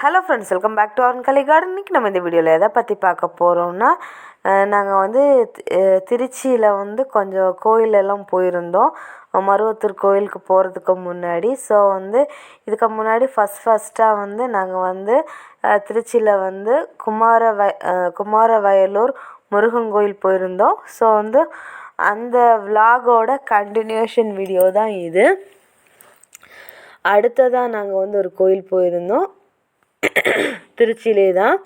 Hello friends welcome back to our Kalai garden இன்றைக்கி நம்ம இந்த வீடியோவில் எதை பற்றி பார்க்க போகிறோம்னா நாங்கள் வந்து திருச்சியில் வந்து கொஞ்சம் கோயிலெல்லாம் போயிருந்தோம். மருவத்தூர் கோயிலுக்கு போகிறதுக்கு முன்னாடி. ஸோ வந்து இதுக்கு முன்னாடி ஃபஸ்ட் ஃபஸ்ட்டாக வந்து நாங்கள் வந்து திருச்சியில் வந்து குமார வய குமார வயலூர் முருகன் கோயில் போயிருந்தோம். ஸோ வந்து அந்த விலாகோட கண்டினியூஷன் வீடியோ தான் இது. அடுத்ததாக நாங்கள் வந்து ஒரு கோயில் போயிருந்தோம். திருச்சியிலே தான்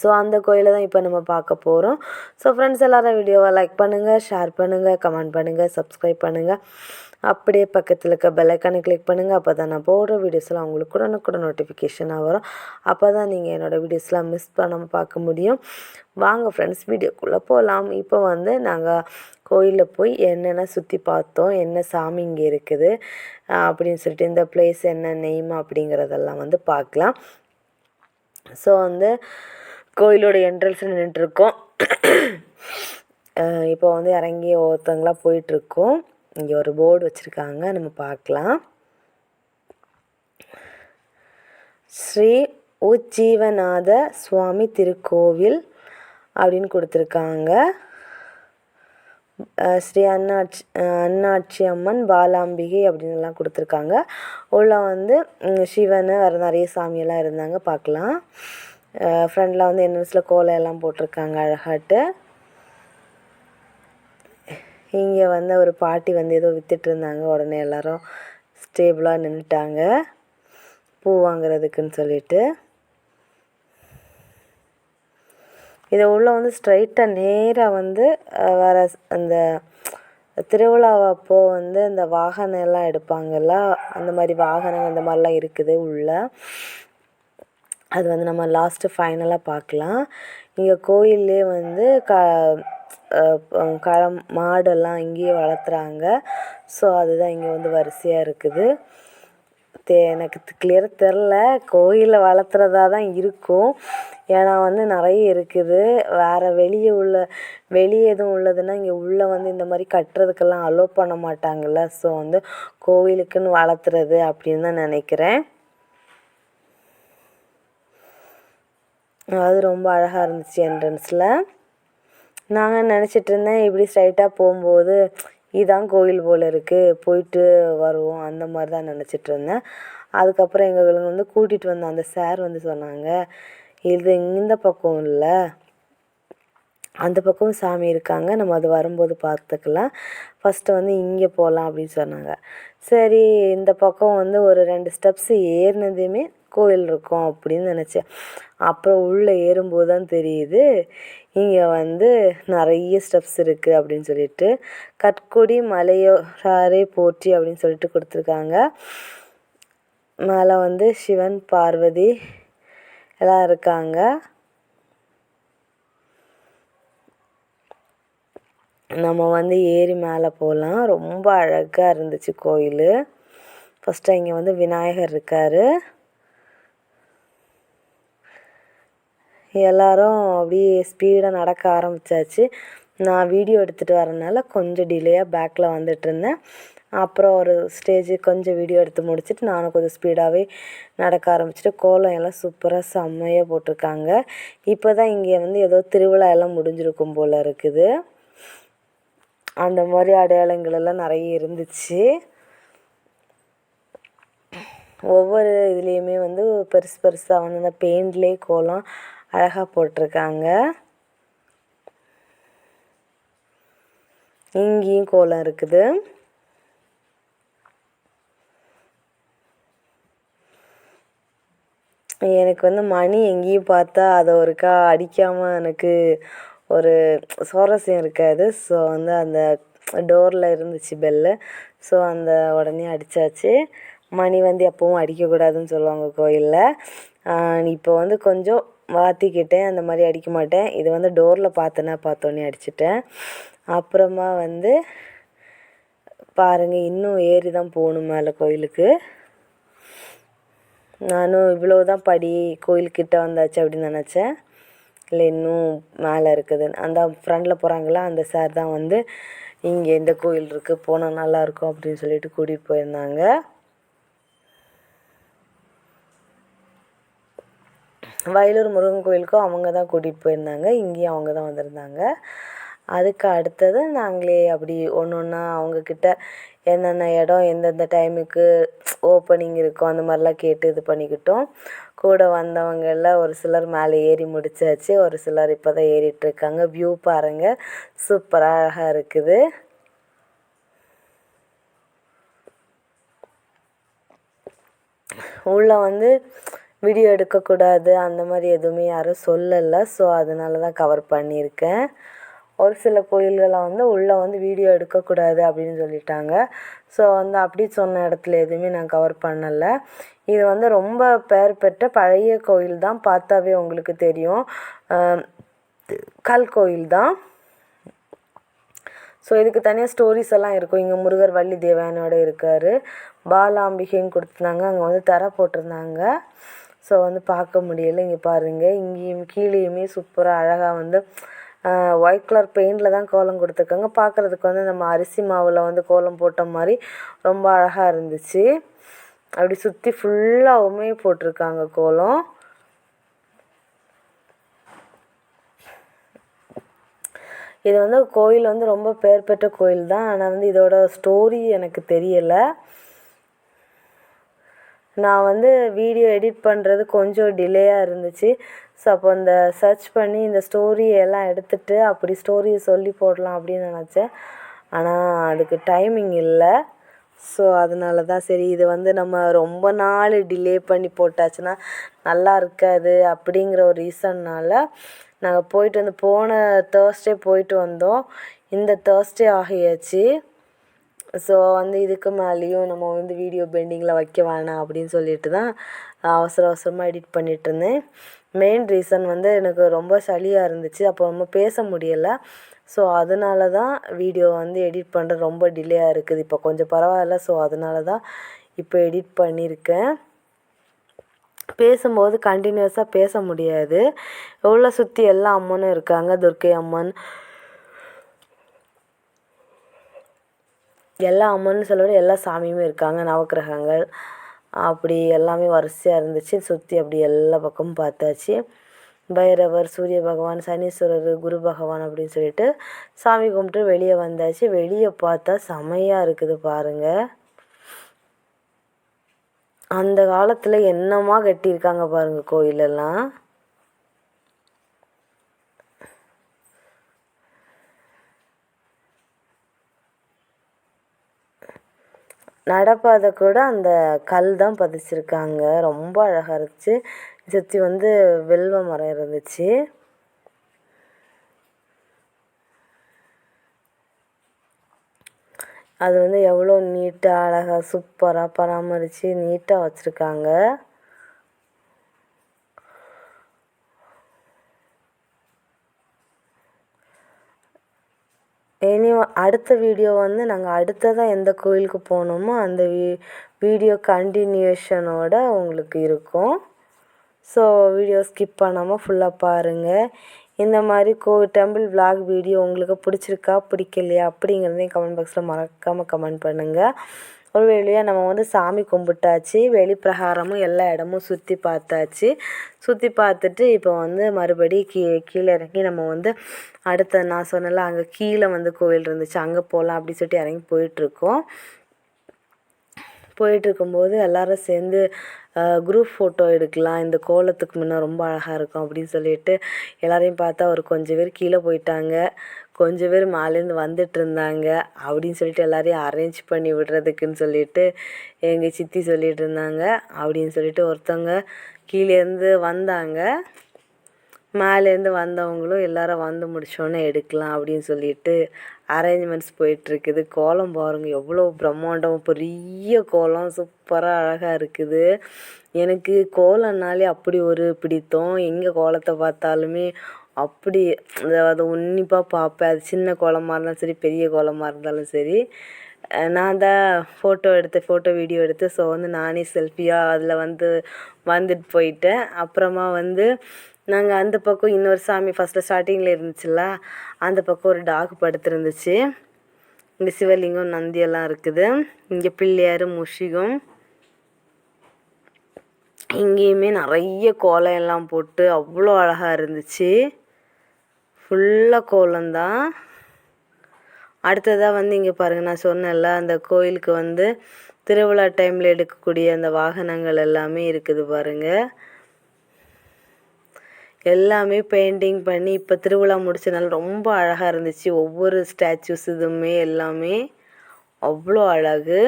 ஸோ அந்த கோயிலை தான் இப்போ நம்ம பார்க்க போகிறோம் ஸோ ஃப்ரெண்ட்ஸ் எல்லோரும் வீடியோவை லைக் பண்ணுங்கள் ஷேர் பண்ணுங்கள் கமெண்ட் பண்ணுங்கள் சப்ஸ்கிரைப் பண்ணுங்கள் அப்படியே பக்கத்தில் இருக்க பெல்லைக்கானை கிளிக் பண்ணுங்கள் அப்போ தான் நான் போடுற வீடியோஸ்லாம் உங்களுக்கு கூட கூட நோட்டிஃபிகேஷனாக வரும். அப்போ தான் நீங்கள் என்னோடய வீடியோஸ்லாம் மிஸ் பண்ணாமல் பார்க்க முடியும். வாங்க ஃப்ரெண்ட்ஸ் வீடியோக்குள்ளே போகலாம் இப்போ வந்து நாங்கள் கோயிலில் போய் என்னென்ன சுற்றி பார்த்தோம் என்ன சாமி இங்கே இருக்குது அப்படின்னு சொல்லிட்டு இந்த பிளேஸ் என்ன நெய்ம் அப்படிங்கிறதெல்லாம் வந்து பார்க்கலாம். ஸோ வந்து கோயிலோட என்ட்ரன்ஸ் நின்றுட்டுருக்கோம் இப்போ வந்து இறங்கி ஒருத்தங்களாம் போயிட்டுருக்கோம். இங்கே ஒரு போர்டு வச்சுருக்காங்க நம்ம பார்க்கலாம். ஸ்ரீ உஜ்ஜீவநாத சுவாமி திருக்கோவில் அப்படின்னு கொடுத்துருக்காங்க. ஸ்ரீ அண்ணாட்சி அண்ணாட்சி அம்மன் பாலாம்பிகை அப்படின்னுலாம் கொடுத்துருக்காங்க. உள்ள வந்து சிவன் வேறு நிறைய சாமியெல்லாம் இருந்தாங்க பார்க்கலாம். ஃப்ரண்டில் வந்து என்எஸ்ல கோலம் எல்லாம் போட்டிருக்காங்க அழகாட்டு. இங்கே வந்து ஒரு பாட்டி வந்து ஏதோ விற்றுட்டு இருந்தாங்க உடனே எல்லோரும் ஸ்டேபிளாக நின்றுட்டாங்க பூ வாங்குறதுக்குன்னு சொல்லிட்டு. இதை உள்ளே வந்து ஸ்ட்ரைட்டாக நேராக வந்து வர அந்த திருவிழாவப்போ வந்து இந்த வாகனம் எல்லாம் எடுப்பாங்கல்ல? அந்த மாதிரி வாகனம் அந்த மாதிரிலாம் இருக்குது உள்ளே. அது வந்து நம்ம லாஸ்ட்டு ஃபைனலாக பார்க்கலாம். இங்கே கோயில்லே வந்து க களம் மாடெல்லாம் இங்கேயே வளர்த்துறாங்க. ஸோ அதுதான் இங்கே வந்து வரிசையாக இருக்குது. தே எனக்கு கிளியராக தெரில. கோயிலில் வளர்த்துறதா தான் இருக்கும். ஏன்னா வந்து நிறைய இருக்குது. வேறு வெளியே உள்ள வெளியே எதுவும் உள்ளதுன்னா இங்கே உள்ளே வந்து இந்த மாதிரி கட்டுறதுக்கெல்லாம் அலோவ் பண்ண மாட்டாங்கள்ல ஸோ வந்து கோவிலுக்குன்னு வளர்த்துறது அப்படின்னு தான் நினைக்கிறேன். அது ரொம்ப அழகாக இருந்துச்சு என்ட்ரன்ஸில் நாங்கள் நினச்சிட்டு இருந்தேன். இப்படி ஸ்ட்ரைட்டாக போகும்போது இதுதான் கோயில் போல் இருக்குது போயிட்டு வருவோம் அந்த மாதிரி தான் நினச்சிட்டு இருந்தேன். அதுக்கப்புறம் எங்களை வந்து கூட்டிகிட்டு வந்த அந்த சார் வந்து சொன்னாங்க இது இந்த பக்கம் இல்லை. அந்த பக்கம் சாமி இருக்காங்க நம்ம அது வரும்போது பார்த்துக்கலாம் ஃபஸ்ட்டு வந்து இங்கே போகலாம் அப்படின்னு சொன்னாங்க. சரி இந்த பக்கம் வந்து ஒரு ரெண்டு ஸ்டெப்ஸு ஏறினதுமே கோயில் இருக்கும் அப்படின்னு நினச்சேன். அப்புறம் உள்ளே ஏறும்போது தான் தெரியுது இங்கே வந்து நிறைய ஸ்டெப்ஸ் இருக்குது அப்படின்னு சொல்லிட்டு. கற்கொடி மலையோராரே போற்றி அப்படின்னு சொல்லிட்டு கொடுத்துருக்காங்க. மேலே வந்து சிவன் பார்வதி எல்லாம் இருக்காங்க. நம்ம வந்து ஏறி மேலே போகலாம் ரொம்ப அழகாக இருந்துச்சு கோயில். ஃபஸ்ட்டு இங்கே வந்து விநாயகர் இருக்கார். எல்லோரும் அப்படியே ஸ்பீடாக நடக்க ஆரம்பித்தாச்சு நான் வீடியோ எடுத்துகிட்டு வரனால கொஞ்சம் டிலேயாக பேக்கில் வந்துட்டுருந்தேன் அப்புறம் ஒரு ஸ்டேஜ் கொஞ்சம் வீடியோ எடுத்து முடிச்சுட்டு நானும் கொஞ்சம் ஸ்பீடாகவே நடக்க ஆரம்பிச்சிட்டு கோலம் எல்லாம் சூப்பராக செம்மையாக போட்டிருக்காங்க. இப்போ தான் இங்கே வந்து ஏதோ திருவிழா எல்லாம் முடிஞ்சிருக்கும் போல் இருக்குது. அந்த மாதிரி அடையாளங்கள் எல்லாம் நிறைய இருந்துச்சு. ஒவ்வொரு இதுலேயுமே வந்து பெருசு பெருசாக வந்து அந்த பெயிண்ட்லேயே கோலம் அழகாக போட்டிருக்காங்க. இங்கேயும் கோலம் இருக்குது. எனக்கு வந்து மணி எங்கேயும் பார்த்தா அதை ஒருக்கா அடிக்காமல் எனக்கு ஒரு சுவாரஸ்யம் இருக்காது. ஸோ வந்து அந்த டோரில் இருந்துச்சு பெல்லு ஸோ அந்த உடனே அடித்தாச்சு மணி வந்து எப்போவும் அடிக்கக்கூடாதுன்னு சொல்லுவாங்க கோயிலில். இப்போ வந்து கொஞ்சம் வாத்திக்கிட்டேன் அந்த மாதிரி அடிக்க மாட்டேன். இது வந்து டோரில் பார்த்தேன்னா பார்த்தோன்னே அடிச்சிட்டேன். அப்புறமா வந்து பாருங்கள் இன்னும் ஏறி தான் போகணும் மேலே கோயிலுக்கு. நானும் இவ்வளோ தான் படி கோயில்கிட்ட வந்தாச்சு அப்படின்னு நினச்சேன். இல்லை இன்னும் மேலே இருக்குதுன்னு அந்த ஃப்ரெண்டில் போகிறாங்களா அந்த சார் தான் வந்து இங்கே இந்த கோயில் இருக்குது போனால் நல்லாயிருக்கும் அப்படின்னு சொல்லிட்டு கூட்டிகிட்டு போயிருந்தாங்க. வயலூர் முருகன் கோயிலுக்கும் அவங்க தான் கூட்டிகிட்டு போயிருந்தாங்க. இங்கேயும் அவங்க தான் வந்திருந்தாங்க. அதுக்கு அடுத்தது நாங்களே அப்படி ஒன்று ஒன்றா அவங்கக்கிட்ட என்னென்ன இடம் எந்தெந்த டைமுக்கு ஓப்பனிங் இருக்கும் அந்த மாதிரிலாம் கேட்டு இது பண்ணிக்கிட்டோம். கூட வந்தவங்களில் ஒரு சிலர் மேலே ஏறி முடிச்சாச்சு. ஒரு சிலர் இப்போ தான் ஏறிட்டுருக்காங்க வியூ பாருங்கள் சூப்பராக அழகாக இருக்குது. உள்ளே வந்து வீடியோ எடுக்கக்கூடாது அந்த மாதிரி எதுவுமே யாரும் சொல்லலை. ஸோ அதனால தான் கவர் பண்ணியிருக்கேன். ஒரு சில கோயில்களை வந்து உள்ளே வந்து வீடியோ எடுக்கக்கூடாது அப்படின்னு சொல்லிட்டாங்க. ஸோ வந்து அப்படி சொன்ன இடத்துல எதுவுமே நான் கவர் பண்ணலை. இது வந்து ரொம்ப பெயர் பெற்ற பழைய கோயில் தான் பார்த்தாவே உங்களுக்கு தெரியும். கல் கோயில் தான். ஸோ இதுக்கு தனியாக ஸ்டோரிஸ் எல்லாம் இருக்கும். இங்கே முருகர் வள்ளி தேவயானோட இருக்கார். பாலாம்பிகைன்னு கொடுத்துருந்தாங்க. அங்கே வந்து தர போட்டிருந்தாங்க. ஸோ வந்து பார்க்க முடியலை. இங்கே பாருங்கள் இங்கேயும் கீழேயுமே சூப்பராக அழகாக வந்து ஒயிட் கலர் பெயிண்டில் தான் கோலம் கொடுத்துருக்காங்க. பார்க்குறதுக்கு வந்து நம்ம அரிசி மாவில் வந்து கோலம் போட்ட மாதிரி ரொம்ப அழகாக இருந்துச்சு. அப்படி சுற்றி ஃபுல்லாகவுமே போட்டிருக்காங்க கோலம். இது வந்து கோயில் வந்து ரொம்ப பேர் பெற்ற கோயில் தான் ஆனால் வந்து இதோட ஸ்டோரி எனக்கு தெரியலை. நான் வந்து வீடியோ எடிட் பண்ணுறது கொஞ்சம் டிலேயாக இருந்துச்சு. ஸோ அப்போ இந்த சர்ச் பண்ணி இந்த ஸ்டோரியை எல்லாம் எடுத்துகிட்டு அப்படி ஸ்டோரியை சொல்லி போடலாம் அப்படின்னு நினச்சேன். ஆனால் அதுக்கு டைமிங் இல்லை. ஸோ அதனால தான் சரி இது வந்து நம்ம ரொம்ப நாள் டிலே பண்ணி போட்டாச்சுன்னா நல்லா இருக்காது அப்படிங்கிற ஒரு ரீசன்னால் நாங்கள் போயிட்டு வந்து போன தேர்ஸ்டே போயிட்டு வந்தோம். இந்த தேர்ஸ்டே ஆகியாச்சு. ஸோ வந்து இதுக்கு மேலேயும் நம்ம வந்து வீடியோ பெண்டிங்கில் வைக்க வேணாம் அப்படின்னு சொல்லிட்டு தான் அவசர அவசரமாக எடிட் பண்ணிகிட்ருந்தேன் மெயின் ரீசன் வந்து எனக்கு ரொம்ப சளியாக இருந்துச்சு. அப்போ ரொம்ப பேச முடியலை. ஸோ அதனால தான் வீடியோ வந்து எடிட் பண்ணுறது ரொம்ப டிலேயாக இருக்குது. இப்போ கொஞ்சம் பரவாயில்ல. ஸோ அதனால தான் இப்போ எடிட் பண்ணியிருக்கேன் பேசும்போது கண்டினியூஸாக பேச முடியாது. உள்ள சுற்றி எல்லா அம்மனும் இருக்காங்க. துர்க்கை அம்மன் எல்லா அம்மன்னு சொல்ல விட எல்லா சாமியுமே இருக்காங்க நவக்கிரகங்கள். அப்படி எல்லாமே வரிசையாக இருந்துச்சு. சுற்றி அப்படி எல்லா பக்கமும் பார்த்தாச்சு. பைரவர் சூரிய பகவான் சனீஸ்வரர் குரு பகவான் அப்படின்னு சொல்லிட்டு சாமி கும்பிட்டு வெளியே வந்தாச்சு. வெளியே பார்த்தா செமையாக இருக்குது பாருங்கள் அந்த காலத்தில் என்னமா கட்டியிருக்காங்க பாருங்கள் கோயிலெல்லாம். நடப்பாதை கூட அந்த கல் தான் பதிச்சிருக்காங்க. ரொம்ப அழகாக இருந்துச்சு. சுற்றி வந்து வில்வ மரம் இருந்துச்சு. அது வந்து எவ்வளோ நீட்டாக அழகாக சூப்பராக பராமரித்து நீட்டாக வச்சுருக்காங்க. இனி அடுத்த வீடியோ வந்து நாங்கள் அடுத்ததாக எந்த கோயிலுக்கு போனோமோ அந்த வீ வீடியோ கண்டினியூஷனோட உங்களுக்கு இருக்கும். ஸோ வீடியோ ஸ்கிப் பண்ணாமல் ஃபுல்லாக பாருங்கள் இந்த மாதிரி கோ டெம்பிள் விளாக் வீடியோ உங்களுக்கு பிடிச்சிருக்கா பிடிக்கலையா அப்படிங்கிறதையும் கமெண்ட் பாக்ஸில் மறக்காமல் கமெண்ட் பண்ணுங்கள் ஒரு வழியாக நம்ம வந்து சாமி கும்பிட்டாச்சு வெளி பிரகாரமும் எல்லா இடமும் சுற்றி பார்த்தாச்சு. சுற்றி பார்த்துட்டு இப்போ வந்து மறுபடி கீ கீழே இறங்கி நம்ம வந்து அடுத்த நான் சொன்னல அங்கே கீழே வந்து கோவில் இருந்துச்சு. அங்கே போகலாம் அப்படின்னு சொல்லிட்டு இறங்கி போயிட்டுருக்கோம். போயிட்டுருக்கும்போது எல்லோரும் சேர்ந்து குரூப் ஃபோட்டோ எடுக்கலாம். இந்த கோலத்துக்கு முன்னே ரொம்ப அழகாக இருக்கும் அப்படின்னு சொல்லிட்டு எல்லாரையும் பார்த்தா ஒரு கொஞ்சம் பேர் கீழே போயிட்டாங்க. கொஞ்சம் பேர் மேலேருந்து வந்துட்டு இருந்தாங்க அப்படின்னு சொல்லிட்டு எல்லாரையும் அரேஞ்ச் பண்ணி விடுறதுக்குன்னு சொல்லிட்டு எங்கள் சித்தி சொல்லிகிட்டு இருந்தாங்க அப்படின்னு சொல்லிட்டு ஒருத்தவங்க கீழேருந்து வந்தாங்க. மேலேருந்து வந்தவங்களும் எல்லோரும் வந்து முடிச்சோன்னே எடுக்கலாம் அப்படின்னு சொல்லிட்டு அரேஞ்ச்மெண்ட்ஸ் போயிட்டுருக்குது. கோலம் பாருங்க எவ்வளோ பிரம்மாண்டம் பெரிய கோலம் சூப்பராக அழகாக இருக்குது. எனக்கு கோலம்னாலே அப்படி ஒரு பிடித்தம். எங்கே கோலத்தை பார்த்தாலுமே அப்படி அதை உன்னிப்பாக பார்ப்பேன் அது சின்ன கோலமாக இருந்தாலும் சரி பெரிய கோலமாக இருந்தாலும் சரி. நான் தான் ஃபோட்டோ எடுத்து ஃபோட்டோ வீடியோ எடுத்து ஸோ வந்து நானே செல்ஃபியாக அதில் வந்து வந்துட்டு போயிட்டேன். அப்புறமா வந்து நாங்கள் அந்த பக்கம் இன்னொரு சாமி ஃபஸ்ட்டில் ஸ்டார்டிங்கில் இருந்துச்சுல்ல அந்த பக்கம் ஒரு டாக் படுத்துருந்துச்சு இங்கே சிவலிங்கம் நந்தியெல்லாம் இருக்குது. இங்கே பிள்ளையார் முஷிகம். இங்கேயுமே நிறைய கோலம் எல்லாம் போட்டு அவ்வளோ அழகாக இருந்துச்சு. ஃபுல்லாக கோலம்தான். அடுத்ததாக வந்து இங்கே பாருங்கள் நான் சொன்னேன்ல அந்த கோயிலுக்கு வந்து திருவிழா டைமில் எடுக்கக்கூடிய அந்த வாகனங்கள் எல்லாமே இருக்குது பாருங்கள் எல்லாமே பெயிண்டிங் பண்ணி இப்போ திருவிழா முடிச்சனால ரொம்ப அழகாக இருந்துச்சு. ஒவ்வொரு ஸ்டாச்சூஸ் இதுவுமே எல்லாமே. அவ்வளோ அழகு.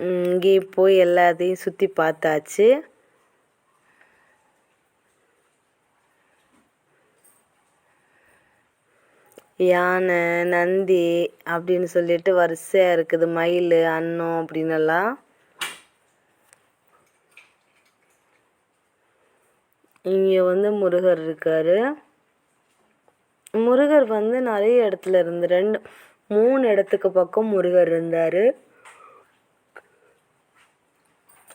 இங்கேயும் போய் எல்லாத்தையும் சுற்றி பார்த்தாச்சு. யானை நந்தி அப்படின்னு சொல்லிட்டு வரிசையாக இருக்குது. மயில் அன்னம் அப்படின்னெல்லாம். இங்கே வந்து முருகர் இருக்கார். முருகர் வந்து நிறைய இடத்துல இருந்து ரெண்டு மூணு இடத்துக்கு பக்கம் முருகர் இருந்தார்.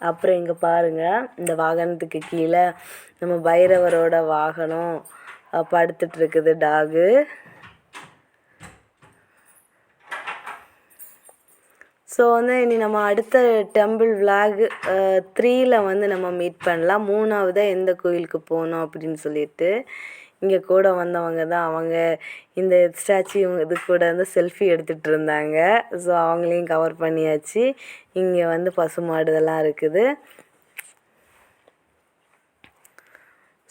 அப்புறம் இங்கே பாருங்கள் இந்த வாகனத்துக்கு கீழே நம்ம பைரவரோட வாகனம் படுத்துட்டு இருக்குது டாகு. ஸோ வந்து இனி நம்ம அடுத்த டெம்பிள் விலாக் த்ரீயில் வந்து நம்ம மீட் பண்ணலாம். மூணாவதாக எந்த கோயிலுக்கு போகணும் அப்படின்னு சொல்லிட்டு இங்கே கூட வந்தவங்க தான். அவங்க இந்த ஸ்டாச்சு இது கூட வந்து செல்ஃபி எடுத்துகிட்டு இருந்தாங்க. ஸோ அவங்களையும் கவர் பண்ணியாச்சு. இங்கே வந்து பசுமாடு இதெல்லாம் இருக்குது.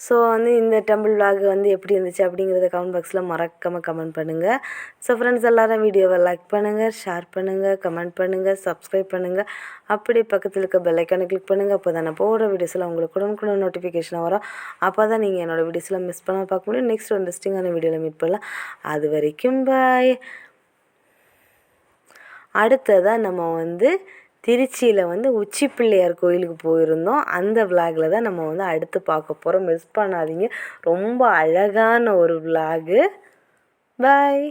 ஸோ வந்து இந்த டெம்பிள் விலாக் வந்து எப்படி இருந்துச்சு அப்படிங்கிறத கமெண்ட் பாக்ஸில் மறக்காமல் கமெண்ட் பண்ணுங்கள் ஸோ ஃப்ரெண்ட்ஸ் எல்லோரும் வீடியோவை லைக் பண்ணுங்கள் ஷேர் பண்ணுங்கள் கமெண்ட் பண்ணுங்கள் சப்ஸ்கிரைப் பண்ணுங்கள் அப்படி பக்கத்தில் இருக்க பெல்லைக்கானை கிளிக் பண்ணுங்கள் அப்போ தான் நான் போகிற வீடியோஸில் உங்களுக்கு உடனுக்குடன் நோட்டிஃபிகேஷன் வரும். அப்போ தான் நீங்கள் என்னோடய வீடியோஸில் மிஸ் பண்ணாமல் பார்க்க முடியும். நெக்ஸ்ட் ஒரு இன்ட்ரெஸ்டிங்கான வீடியோவில் மீட் பண்ணலாம். அது வரைக்கும் பாய் அடுத்ததாக நம்ம வந்து திருச்சியில் வந்து உச்சி பிள்ளையார் கோயிலுக்கு போயிருந்தோம். அந்த விலாகில் தான் நம்ம வந்து அடுத்து பார்க்க போகிறோம் மிஸ் பண்ணாதீங்க. ரொம்ப அழகான ஒரு விலாகு பாய்